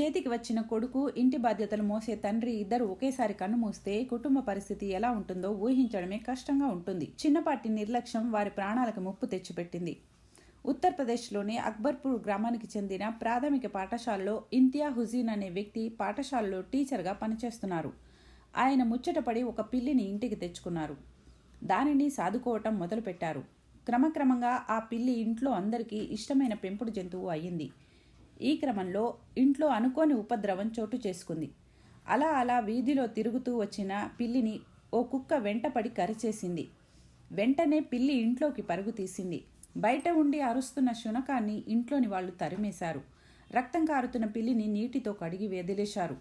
చేతికి వచ్చిన కొడుకు ఇంటి బాధ్యతలు మోసే తండ్రి ఇద్దరు ఒకేసారి కన్ను మూస్తే కుటుంబ పరిస్థితి ఎలా ఉంటుందో ఊహించడమే కష్టంగా ఉంటుంది. చిన్నపాటి నిర్లక్ష్యం వారి ప్రాణాలకు ముప్పు తెచ్చిపెట్టింది. ఉత్తరప్రదేశ్లోని అక్బర్పూర్ గ్రామానికి చెందిన ప్రాథమిక పాఠశాలలో ఇంతియా హుజీన్ అనే వ్యక్తి పాఠశాలలో టీచర్గా పనిచేస్తున్నారు. ఆయన ముచ్చటపడి ఒక పిల్లిని ఇంటికి తెచ్చుకున్నారు. దానిని సాదుకోవటం మొదలుపెట్టారు. క్రమక్రమంగా ఆ పిల్లి ఇంట్లో అందరికీ ఇష్టమైన పెంపుడు జంతువు అయ్యింది. ఈ క్రమంలో ఇంట్లో అనుకోని ఉపద్రవం చోటు చేసుకుంది. అలా అలా వీధిలో తిరుగుతూ వచ్చిన పిల్లిని ఓ కుక్క వెంటపడి కరిచేసింది. వెంటనే పిల్లి ఇంట్లోకి పరుగు తీసింది. బయట ఉండి అరుస్తున్న శునకాన్ని ఇంట్లోని వాళ్ళు తరిమేశారు. రక్తం కారుతున్న పిల్లిని నీటితో కడిగి వదిలేశారు.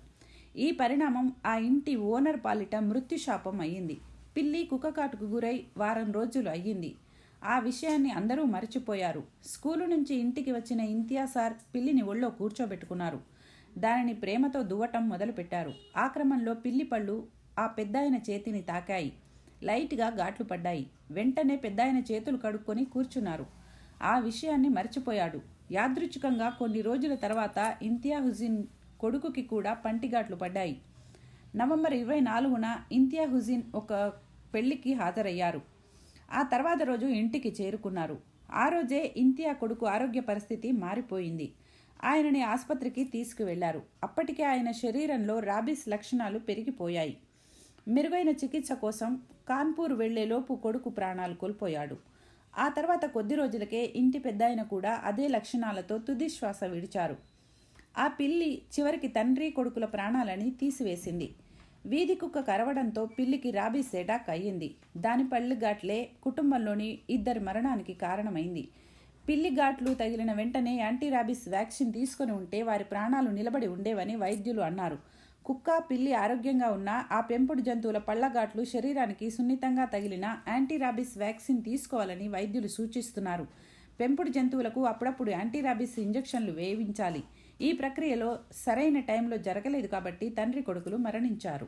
ఈ పరిణామం ఆ ఇంటి ఓనర్ పాలిట మృత్యుశాపం అయ్యింది. పిల్లి కుక్కకాటుకు గురై వారం రోజులు అయ్యింది. ఆ విషయాన్ని అందరూ మరచిపోయారు. స్కూలు నుంచి ఇంటికి వచ్చిన ఇంతియా సార్ పిల్లిని ఒళ్ళో కూర్చోబెట్టుకున్నారు. దానిని ప్రేమతో దువ్వటం మొదలుపెట్టారు. ఆ క్రమంలో పిల్లి పళ్ళు ఆ పెద్దాయన చేతిని తాకాయి. లైట్గా ఘాట్లు పడ్డాయి. వెంటనే పెద్దాయన చేతులు కడుక్కొని కూర్చున్నారు. ఆ విషయాన్ని మర్చిపోయాడు. యాదృచ్ఛికంగా కొన్ని రోజుల తర్వాత ఇంతియా హుజీన్ కొడుకుకి కూడా పంటిఘాట్లు పడ్డాయి. నవంబర్ ఇరవై నాలుగున ఇంతియా హుజీన్ ఒక పెళ్ళికి హాజరయ్యారు. ఆ తర్వాత రోజు ఇంటికి చేరుకున్నారు. ఆ రోజే ఇంతియా కొడుకు ఆరోగ్య పరిస్థితి మారిపోయింది. ఆయనని ఆసుపత్రికి తీసుకువెళ్ళారు. అప్పటికే ఆయన శరీరంలో రాబీస్ లక్షణాలు పెరిగిపోయాయి. మెరుగైన చికిత్స కోసం కాన్పూర్ వెళ్ళేలోపు కొడుకు ప్రాణాలు కోల్పోయాడు. ఆ తర్వాత కొద్ది రోజులకే ఇంటి పెద్దాయన కూడా అదే లక్షణాలతో తుది శ్వాస విడిచారు. ఆ పిల్లి చివరికి తండ్రి కొడుకుల ప్రాణాలని తీసివేసింది. వీధి కుక్క కరవడంతో పిల్లికి రాబీస్ ఎటాక్ అయ్యింది. దాని పళ్ళు ఘాట్లే కుటుంబంలోని ఇద్దరి మరణానికి కారణమైంది. పిల్లి ఘాట్లు తగిలిన వెంటనే యాంటీ రాబీస్ వ్యాక్సిన్ తీసుకుని ఉంటే వారి ప్రాణాలు నిలబడి ఉండేవని వైద్యులు అన్నారు. కుక్క పిల్లి ఆరోగ్యంగా ఉన్న ఆ పెంపుడు జంతువుల పళ్ళఘాట్లు శరీరానికి సున్నితంగా తగిలిన యాంటీ రాబీస్ వ్యాక్సిన్ తీసుకోవాలని వైద్యులు సూచిస్తున్నారు. పెంపుడు జంతువులకు అప్పుడప్పుడు యాంటీ రాబీస్ ఇంజెక్షన్లు వేయించాలి. ఈ ప్రక్రియలో సరైన టైంలో జరగలేదు కాబట్టి తండ్రి కొడుకులు మరణించారు.